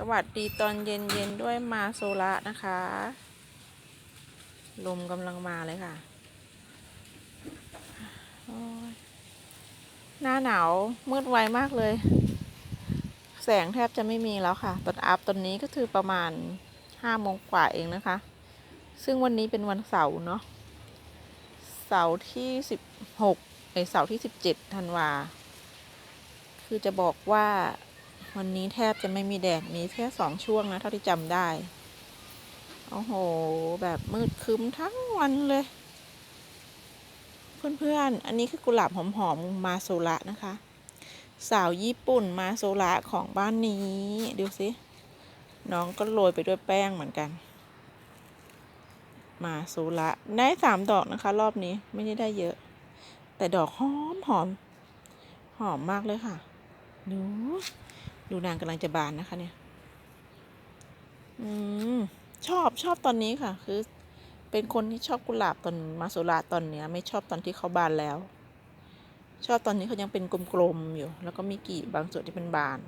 สวัสดีตอนเย็นๆด้วยมาโซระนะคะ ลมกำลังมาเลยค่ะ หน้าหนาวมืดไวมากเลย แสงแทบจะไม่มีแล้วค่ะ ตอนอัพตอนนี้ก็คือประมาณห้าโมงกว่าเองนะคะ ซึ่งวันนี้เป็นวันเสาร์เนาะ เสาร์ที่สิบหกไอเสาร์ที่สิบเจ็ดธันวา คือจะบอกว่า วันนี้แทบจะไม่มีแดด มีแค่สองช่วงนะ เท่าที่จำได้ โอ้โห แบบมืดคึ้มทั้งวันเลย เพื่อนๆ อันนี้คือกุหลาบหอมๆ มาโซระนะคะ สาวญี่ปุ่นมาโซระของบ้านนี้ ดูสิ น้องก็โรยไปด้วยแป้งเหมือนกัน มาโซระได้สามดอกนะคะ รอบนี้ไม่ได้ได้เยอะ แต่ดอกหอมหอมหอมมากเลยค่ะ ดู ดูนางกำลังจะบานนะคะ เนี่ย อืมชอบชอบตอนนี้ค่ะ คือ เป็นคนที่ชอบกุหลาบตอนมาสุราตอนเนี้ย ไม่ชอบตอนที่เขาบานแล้ว ชอบตอนนี้เขายังเป็นกลมๆอยู่ แล้วก็มีกีบบางส่วนที่เป็นบาน